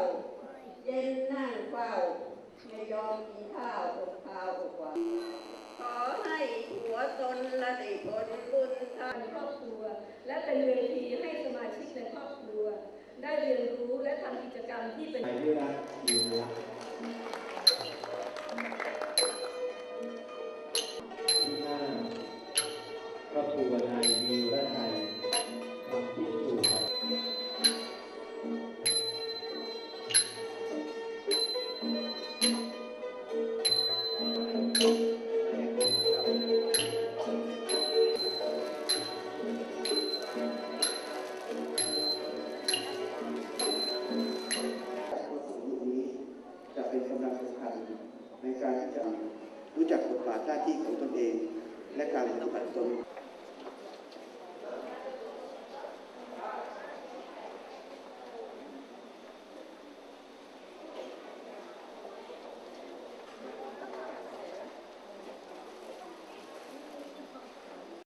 เข่าเย็นนั่งเฝ้า ไม่ยอมกินข้าวอดข้าวอดหวานขอให้หัวตนละได้ผลบุญทานครอบครัว และเป็นเวทีให้สมาชิกในครอบครัว ได้เรียนรู้และทำกิจกรรมที่เป็น ไปด้วยรักอยู่รัก จะเป็นกำลังสำคัญในการที่จะรู้จักบทบาทหน้าที่ของตนเอง และการปฏิบัติตน